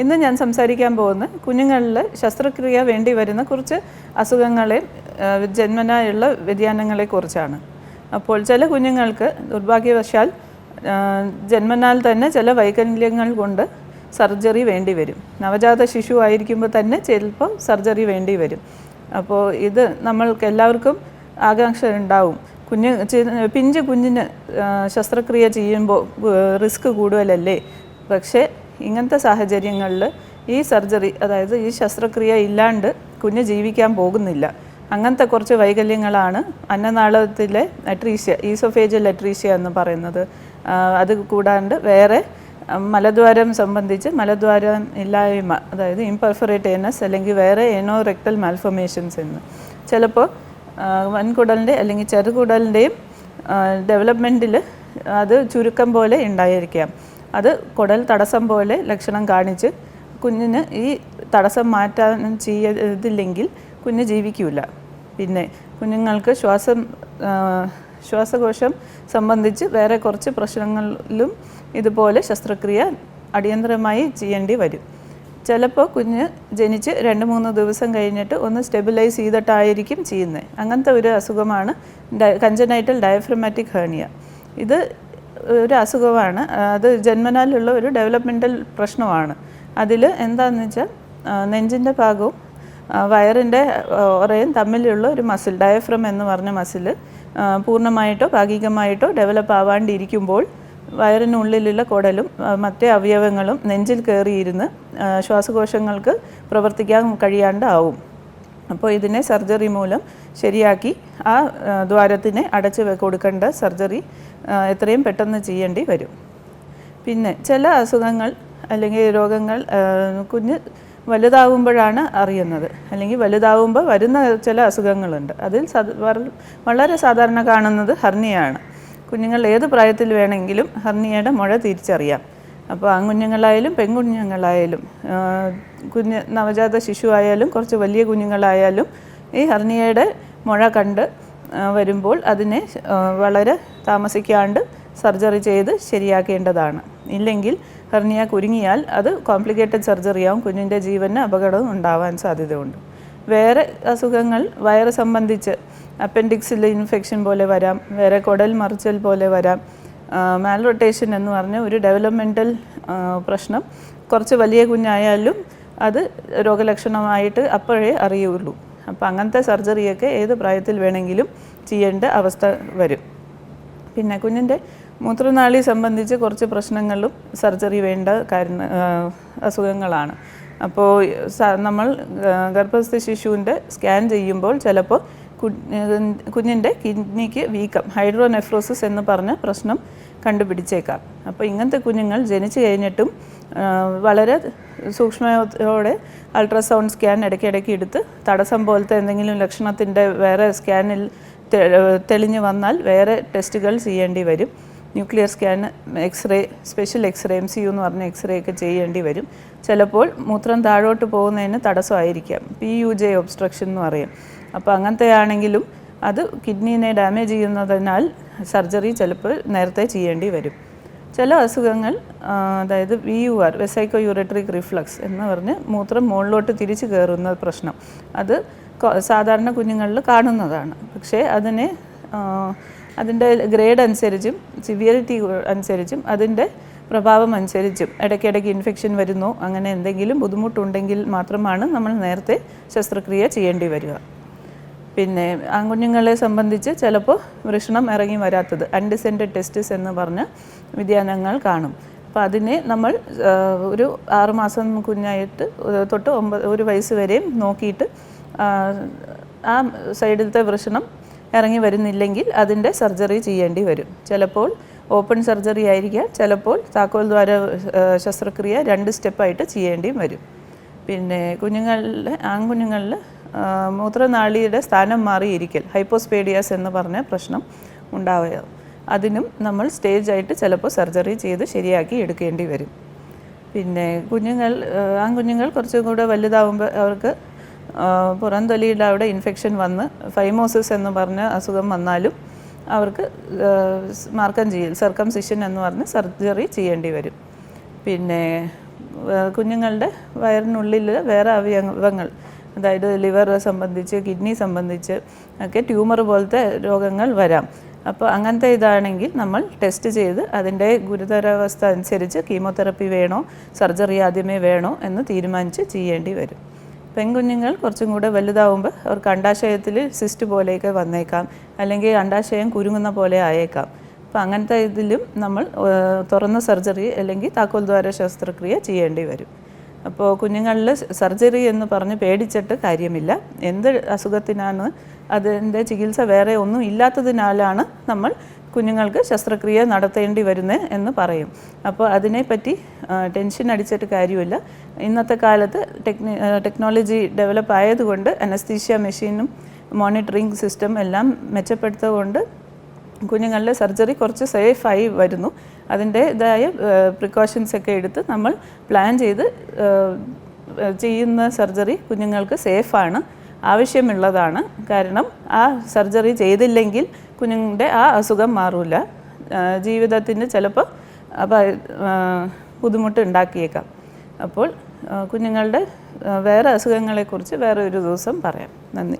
ഇന്ന് ഞാൻ സംസാരിക്കാൻ പോകുന്ന കുഞ്ഞുങ്ങളിൽ ശസ്ത്രക്രിയ വേണ്ടി വരുന്ന കുറച്ച് അസുഖങ്ങളെ ജന്മനായുള്ള വ്യതിയാനങ്ങളെ കുറിച്ചാണ് അപ്പോൾ ചില കുഞ്ഞുങ്ങൾക്ക് ദുർഭാഗ്യവശാൽ ജന്മനാൽ തന്നെ ചില വൈകല്യങ്ങൾ കൊണ്ട് സർജറി വേണ്ടി വരും. നവജാത ശിശു ആയിരിക്കുമ്പോൾ തന്നെ ചിലപ്പോൾ സർജറി വേണ്ടി വരും. അപ്പോൾ ഇത് നമ്മൾക്ക് എല്ലാവർക്കും ആകാംക്ഷ ഉണ്ടാവും. കുഞ്ഞ് പിഞ്ച് കുഞ്ഞിന് ശസ്ത്രക്രിയ ചെയ്യുമ്പോൾ റിസ്ക് കൂടുതലല്ലേ? പക്ഷേ ഇങ്ങനത്തെ സാഹചര്യങ്ങളിൽ ഈ സർജറി അതായത് ഈ ശസ്ത്രക്രിയ ഇല്ലാണ്ട് കുഞ്ഞ് ജീവിക്കാൻ പോകുന്നില്ല. അങ്ങനത്തെ കുറച്ച് വൈകല്യങ്ങളാണ് അന്നനാളത്തിലെ അട്രീഷ്യ ഈസോഫേജൽ അട്രീഷ്യ എന്ന് പറയുന്നത്. അത് കൂടാണ്ട് വേറെ മലദ്വാരം സംബന്ധിച്ച് മലദ്വാരം ഇല്ലായ്മ അതായത് ഇംപെർഫറേറ്റ് എനസ് അല്ലെങ്കിൽ വേറെ ഏനോ റെക്ടൽ മാൽഫോമേഷൻസ് എന്ന്. ചിലപ്പോൾ വൻകുടലിന്റെ അല്ലെങ്കിൽ ചെറുകുടലിന്റെയും ഡെവലപ്മെന്റിൽ അത് ചുരുക്കം പോലെ ഉണ്ടായിരിക്കാം. അത് കുടൽ തടസ്സം പോലെ ലക്ഷണം കാണിച്ച് കുഞ്ഞിന് ഈ തടസ്സം മാറ്റാൻ ചെയ്തില്ലെങ്കിൽ കുഞ്ഞ് ജീവിക്കില്ല പിന്നെ കുഞ്ഞുങ്ങൾക്ക് ശ്വാസം ശ്വാസകോശം സംബന്ധിച്ച് വേറെ കുറച്ച് പ്രശ്നങ്ങളിലും ഇതുപോലെ ശസ്ത്രക്രിയ അടിയന്തരമായി ചെയ്യേണ്ടി വരും. ചിലപ്പോൾ കുഞ്ഞ് ജനിച്ച് രണ്ട് മൂന്ന് ദിവസം കഴിഞ്ഞിട്ട് ഒന്ന് സ്റ്റെബിലൈസ് ചെയ്തിട്ടായിരിക്കും ചെയ്യുന്നത്. അങ്ങനത്തെ ഒരു അസുഖമാണ് കഞ്ചനൈറ്റൽ ഡയഫ്രമാറ്റിക് ഹേണിയ. ഇത് ഒരു അസുഖമാണ്. അത് ജന്മനാലുള്ള ഒരു ഡെവലപ്മെന്റൽ പ്രശ്നമാണ്. അതിൽ എന്താണെന്ന് വെച്ചാൽ നെഞ്ചിന്റെ ഭാഗവും വയറിന്റെ ഒറയും തമ്മിലുള്ള ഒരു മസിൽ ഡയഫ്രം എന്ന് പറഞ്ഞ മസിൽ പൂർണമായിട്ടോ ഭാഗികമായിട്ടോ ഡെവലപ്പ് ആവാണ്ടിരിക്കുമ്പോൾ വയറിനുള്ളിലുള്ള കുടലും മറ്റേ അവയവങ്ങളും നെഞ്ചിൽ കയറിയിരുന്ന് ശ്വാസകോശങ്ങൾക്ക് പ്രവർത്തിക്കാൻ കഴിയാണ്ട് ആവും അപ്പോൾ ഇതിനെ സർജറി മൂലം ശരിയാക്കി ആ ദ്വാരത്തിനെ അടച്ചു കൊടുക്കേണ്ട സർജറി എത്രയും പെട്ടെന്ന് ചെയ്യേണ്ടി വരും. പിന്നെ ചില അസുഖങ്ങൾ അല്ലെങ്കിൽ രോഗങ്ങൾ കുഞ്ഞ് വലുതാവുമ്പോഴാണ് അറിയുന്നത്. അല്ലെങ്കിൽ വലുതാവുമ്പോൾ വരുന്ന ചില അസുഖങ്ങളുണ്ട്. അതിൽ വളരെ സാധാരണ കാണുന്നത് ഹർണിയാണ്. കുഞ്ഞുങ്ങൾ ഏത് പ്രായത്തിൽ വേണമെങ്കിലും ഹർണിയയുടെ മുഴ തിരിച്ചറിയാം. അപ്പോൾ ആൺകുഞ്ഞുങ്ങളായാലും പെൺകുഞ്ഞുങ്ങളായാലും കുഞ്ഞ് നവജാത ശിശു ആയാലും കുറച്ച് വലിയ കുഞ്ഞുങ്ങളായാലും ഈ ഹർണിയയുടെ മുഴ കണ്ട് വരുമ്പോൾ അതിനെ വളരെ താമസിക്കാണ്ട് സർജറി ചെയ്ത് ശരിയാക്കേണ്ടതാണ്. ഇല്ലെങ്കിൽ ഹെർണിയ കുരുങ്ങിയാൽ അത് കോംപ്ലിക്കേറ്റഡ് സർജറിയാവും കുഞ്ഞിന്റെ ജീവന് അപകടം ഉണ്ടാവാൻ സാധ്യതയുണ്ട്. വേറെ അസുഖങ്ങൾ വയറ് സംബന്ധിച്ച് അപ്പൻഡിക്സിൽ ഇൻഫെക്ഷൻ പോലെ വരാം വേറെ കുടൽ മറിച്ചൽ പോലെ വരാം മാൽ റൊട്ടേഷൻ എന്ന് പറഞ്ഞ ഒരു ഡെവലപ്മെന്റൽ പ്രശ്നം. കുറച്ച് വലിയ കുഞ്ഞായാലും അത് രോഗലക്ഷണമായിട്ട് അപ്പോഴേ അറിയുള്ളൂ. അപ്പോൾ അങ്ങനത്തെ സർജറിയൊക്കെ ഏത് പ്രായത്തിൽ വേണമെങ്കിലും ചെയ്യേണ്ട അവസ്ഥ വരും. പിന്നെ കുഞ്ഞിന്റെ മൂത്രനാളി സംബന്ധിച്ച് കുറച്ച് പ്രശ്നങ്ങളും സർജറി വേണ്ട കാരണ അസുഖങ്ങളാണ്. അപ്പോൾ നമ്മൾ ഗർഭസ്ഥ ശിശുവിന്റെ സ്കാൻ ചെയ്യുമ്പോൾ ചിലപ്പോൾ കുഞ്ഞിന്റെ കിഡ്നിക്ക് വീക്കം ഹൈഡ്രോനെഫ്രോസിസ് എന്ന് പറഞ്ഞ പ്രശ്നം കണ്ടുപിടിച്ചേക്കാം. അപ്പോൾ ഇങ്ങനത്തെ കുഞ്ഞുങ്ങൾ ജനിച്ചു കഴിഞ്ഞിട്ടും വളരെ സൂക്ഷ്മയോടെ അൾട്രാസൗണ്ട് സ്കാൻ ഇടയ്ക്കിടയ്ക്ക് എടുത്ത് തടസ്സം പോലത്തെ എന്തെങ്കിലും ലക്ഷണത്തിന്റെ വേറെ സ്കാനിൽ തെളിഞ്ഞു വന്നാൽ വേറെ ടെസ്റ്റുകൾ ചെയ്യേണ്ടി വരും. Nuclear scan x-ray special x-ray M C U എന്ന് പറഞ്ഞ എക്സ്റേ ഒക്കെ ചെയ്യേണ്ടി വരും. ചിലപ്പോൾ മൂത്രം താഴോട്ട് പോകുന്നതിന് തടസ്സമായിരിക്കാം. പി യു ജെ ഒബ്സ്ട്രക്ഷൻ എന്ന് പറയും. അപ്പോൾ അങ്ങനത്തെ ആണെങ്കിലും അത് കിഡ്നീനെ ഡാമേജ് ചെയ്യുന്നതിനാൽ സർജറി ചിലപ്പോൾ നേരത്തെ ചെയ്യേണ്ടി വരും. ചില അസുഖങ്ങൾ അതായത് V U R vesico ureteric reflux എന്ന് പറഞ്ഞ് മൂത്രം മുകളിലോട്ട് തിരിച്ചു കയറുന്ന പ്രശ്നം. അത് സാധാരണ കുഞ്ഞുങ്ങളിൽ കാണുന്നതാണ്. പക്ഷേ അതിനെ അതിന്റെ ഗ്രേഡ് അനുസരിച്ചും സിവിയറിറ്റി അനുസരിച്ചും അതിന്റെ പ്രഭാവം അനുസരിച്ചും ഇടയ്ക്കിടയ്ക്ക് ഇൻഫെക്ഷൻ വരുന്നു. അങ്ങനെ എന്തെങ്കിലും ബുദ്ധിമുട്ടുണ്ടെങ്കിൽ മാത്രമാണ് നമ്മൾ നേരത്തെ ശസ്ത്രക്രിയ ചെയ്യേണ്ടി വരിക. പിന്നെ ആൺകുഞ്ഞുങ്ങളെ സംബന്ധിച്ച് ചിലപ്പോൾ വൃഷണം ഇറങ്ങി വരാത്തത് അൺഡിസെൻഡ് ടെസ്റ്റിസ് എന്ന് പറഞ്ഞ വ്യതിയാനങ്ങൾ കാണും. അപ്പോൾ അതിനെ നമ്മൾ ഒരു ആറുമാസം കുഞ്ഞായിട്ട് തൊട്ട് ഒമ്പത് ഒരു വയസ്സ് വരെയും നോക്കിയിട്ട് ആ, സൈഡിലത്തെ വൃഷണം ഇറങ്ങി വരുന്നില്ലെങ്കിൽ അതിന്റെ സർജറി ചെയ്യേണ്ടി വരും. ചിലപ്പോൾ ഓപ്പൺ സർജറി ആയിരിക്കാം ചിലപ്പോൾ താക്കോൽ ദ്വാര ശസ്ത്രക്രിയ രണ്ട് സ്റ്റെപ്പായിട്ട് ചെയ്യേണ്ടിയും വരും. പിന്നെ കുഞ്ഞുങ്ങളിൽ ആൺകുഞ്ഞുങ്ങളിൽ മൂത്രനാളിയുടെ സ്ഥാനം മാറിയിരിക്കൽ ഹൈപ്പോസ്പേഡിയാസ് എന്ന് പറഞ്ഞ പ്രശ്നം ഉണ്ടാവുക. അതിനും നമ്മൾ സ്റ്റേജ് ആയിട്ട് ചിലപ്പോൾ സർജറി ചെയ്ത് ശരിയാക്കി എടുക്കേണ്ടി വരും. പിന്നെ കുഞ്ഞുങ്ങൾ ആ, കുഞ്ഞുങ്ങൾ കുറച്ചും കൂടെ വലുതാവുമ്പോൾ അവർക്ക് പുറംതൊലിയുടെ അവിടെ ഇൻഫെക്ഷൻ വന്ന് ഫൈമോസിസ് എന്ന് പറഞ്ഞ അസുഖം വന്നാലും അവർക്ക് മാർക്കം ചെയ്യൽ സർക്കംസിഷൻ എന്ന് പറഞ്ഞ് സർജറി ചെയ്യേണ്ടി വരും. പിന്നെ കുഞ്ഞുങ്ങളുടെ വയറിനുള്ളിൽ വേറെ അവയവങ്ങൾ അതായത് ലിവർ സംബന്ധിച്ച് കിഡ്നി സംബന്ധിച്ച് ഒക്കെ ട്യൂമർ പോലത്തെ രോഗങ്ങൾ വരാം. അപ്പോൾ അങ്ങനത്തെ ഇതാണെങ്കിൽ നമ്മൾ ടെസ്റ്റ് ചെയ്ത് അതിന്റെ ഗുരുതരാവസ്ഥ അനുസരിച്ച് കീമോതെറപ്പി വേണോ സർജറി ആദ്യമേ വേണോ എന്ന് തീരുമാനിച്ച് ചെയ്യേണ്ടി വരും. പെൺകുഞ്ഞുങ്ങൾ കുറച്ചും കൂടെ വലുതാവുമ്പോൾ അവർക്ക് അണ്ടാശയത്തിൽ സിസ്റ്റ് പോലെയൊക്കെ വന്നേക്കാം. അല്ലെങ്കിൽ അണ്ടാശയം കുരുങ്ങുന്ന പോലെ ആയേക്കാം. അപ്പോൾ അങ്ങനത്തെ ഇതിലും നമ്മൾ തുറന്ന സർജറി അല്ലെങ്കിൽ താക്കോൽദ്വാര ശസ്ത്രക്രിയ ചെയ്യേണ്ടി വരും. അപ്പോൾ കുഞ്ഞുങ്ങളിൽ സർജറി എന്ന് പറഞ്ഞ് പേടിച്ചിട്ട് കാര്യമില്ല. എന്ത് അസുഖത്തിനാണ് അതിന്റെ ചികിത്സ വേറെ ഒന്നും ഇല്ലാത്തതിനാലാണ് നമ്മൾ കുഞ്ഞുങ്ങൾക്ക് ശസ്ത്രക്രിയ നടത്തേണ്ടി വരുന്നത് എന്ന് പറയും. അപ്പോൾ അതിനെപ്പറ്റി ടെൻഷൻ അടിച്ചിട്ട് കാര്യമില്ല. ഇന്നത്തെ കാലത്ത് ടെക്നി ടെക്നോളജി ഡെവലപ്പ് ആയതുകൊണ്ട് അനസ്തീഷ്യ മെഷീനും മോണിറ്ററിംഗ് സിസ്റ്റം എല്ലാം മെച്ചപ്പെടുത്തുകൊണ്ട് കുഞ്ഞുങ്ങളുടെ സർജറി കുറച്ച് സേഫായി വരുന്നു. അതിന്റെതായ പ്രിക്കോഷൻസ് ഒക്കെ എടുത്ത് നമ്മൾ പ്ലാൻ ചെയ്ത് ചെയ്യുന്ന സർജറി കുഞ്ഞുങ്ങൾക്ക് സേഫാണ് ആവശ്യമുള്ളതാണ്. കാരണം ആ സർജറി ചെയ്തില്ലെങ്കിൽ കുഞ്ഞുങ്ങളുടെ ആ അസുഖം മാറില്ല ജീവിതത്തിന് ചിലപ്പോൾ ബുദ്ധിമുട്ട് ഉണ്ടാക്കിയേക്കാം. അപ്പോൾ കുഞ്ഞുങ്ങളുടെ വേറെ അസുഖങ്ങളെക്കുറിച്ച് വേറെ ഒരു ദിവസം പറയാം. നന്ദി.